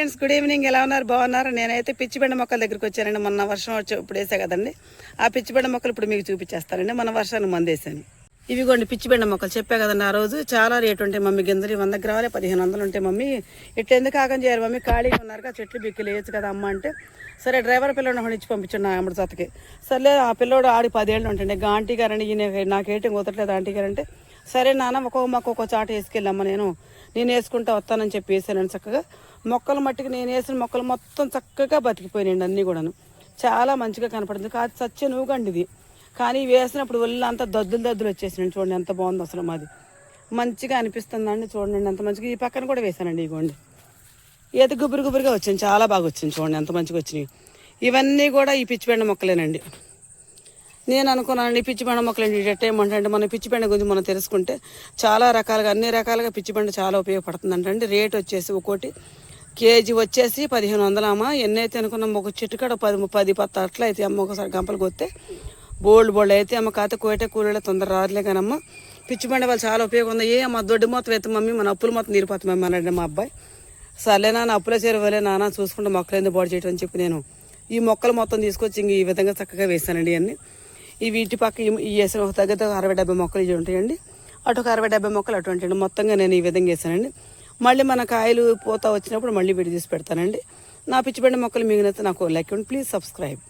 Friends good evening ఎలా ఉన్నారు? బాగున్నారు? నేనైతే పిచ్చిబెండ మొక్కల దగ్గరికి వచ్చానండి. మొన్న వర్షం వచ్చి ఇప్పుడు వేసా కదండి. ఆ పిచ్చిబెండ మొక్కలు ఇప్పుడు మీకు చూపించేస్తానండి. మన వర్షాన్ని మందేశాను. ఇవిగోండి పిచ్చిబెండ మొక్కలు. చెప్పా కదండి ఆ రోజు చాలా రేటు ఉంటాయి మమ్మీ గింజలు వంద గ్రాములే పదిహేను వందలు ఉంటాయి మమ్మీ ఇట్లా ఎందుకు ఆగం చేయాలి మమ్మీ? ఖాళీగా ఉన్నారు కదా చెట్లు బిక్కి లేయచ్చు కదా అమ్మ అంటే. సరే డ్రైవర్ పిల్లడు ఒకటి ఇచ్చి పంపించాడు నా అమ్మడి సతకి సర్లే ఆ పిల్లోడు ఆడి పదేళ్ళు ఉంటుండే. గాంటీ గారండి ఈయన ఏంటి కుదరట్లేదు ఆంటీ గారంటే. సరే నాన్న ఒక్కొక్క మొక్క ఒక్కో చాట వేసుకెళ్ళమ్మా నేను. నేను వేసుకుంటా వస్తానని చెప్పి వేసానండి చక్కగా మొక్కలు మట్టికి నేను వేసిన మొక్కలు మొత్తం చక్కగా బతికిపోయినాయండి అన్నీ కూడాను. చాలా మంచిగా కనపడింది. కాదు సత్య నువ్వుగండి ఇది. కానీ వేసినప్పుడు ఒళ్ళంతా దద్దులు దద్దులు వచ్చేసినాయి చూడండి ఎంత బాగుంది అసలు మాది. మంచిగా అనిపిస్తుందండి చూడండి ఎంత మంచిగా. ఈ పక్కన కూడా వేసానండి ఇగోండి. ఏది గుబురు గుబురుగా వచ్చింది చాలా బాగా వచ్చింది చూడండి ఎంత మంచిగా వచ్చినాయి. ఇవన్నీ కూడా ఈ పిచ్చిపెండ మొక్కలేనండి. నేను అనుకున్నానండి పిచ్చిపెండ మొక్కలు ఏంటి ఏమంటే మన పిచ్చిపెండ గురించి మనం తెలుసుకుంటే చాలా రకాలుగా అన్ని రకాలుగా పిచ్చిపెండ చాలా ఉపయోగపడుతుందంటండి రేట్ వచ్చేసి ఒక్కోటి కేజీ వచ్చేసి పదిహేను వందలమ్మా ఎన్నైతే అనుకున్నాం ఒక చిట్టుకాడ పది పది పత్త అట్లా అయితే అమ్మ ఒకసారి గంపలు కొత్తే బోల్డ్ బోల్డ్ అయితే అమ్మ కాత కోయటే కూలీలో తొందర రాదులే కానమ్మ పిచ్చిపెండ వాళ్ళు చాలా ఉపయోగం ఉంది. ఏ అమ్మ దొడ్డి మొత్తం ఎత్త మమ్మీ మన అప్పులు మొత్తం తీరిపోతుంది మమ్మీ అన్నాడు మా అబ్బాయి. సర్లే నాన్న అప్పులే చేరవలే నాన్న చూసుకుంటే మొక్కలు ఎందుకు బాడీ చేయటం అని చెప్పి నేను ఈ మొక్కలు మొత్తం తీసుకొచ్చి ఇంక ఈ విధంగా చక్కగా వేసానండి ఇవన్నీ. ఈ వీటి పక్క ఈ- వేసిన ఒక తగ్గత అరవై డెబ్బై మొక్కలు ఇవి ఉంటాయండి. అటు ఒక అరవై డెబ్బై మొక్కలు అటు ఉంటాయండి. మొత్తంగా నేను ఈ విధంగా వేసానండి మళ్ళీ మన కాయలు పోతా వచ్చినప్పుడు మళ్ళీ విడి తీసి పెడతానండి. నా పిచ్చిపెండ మొక్కలు మిగిలిన నాకు లైక్ ప్లీజ్ సబ్స్క్రైబ్.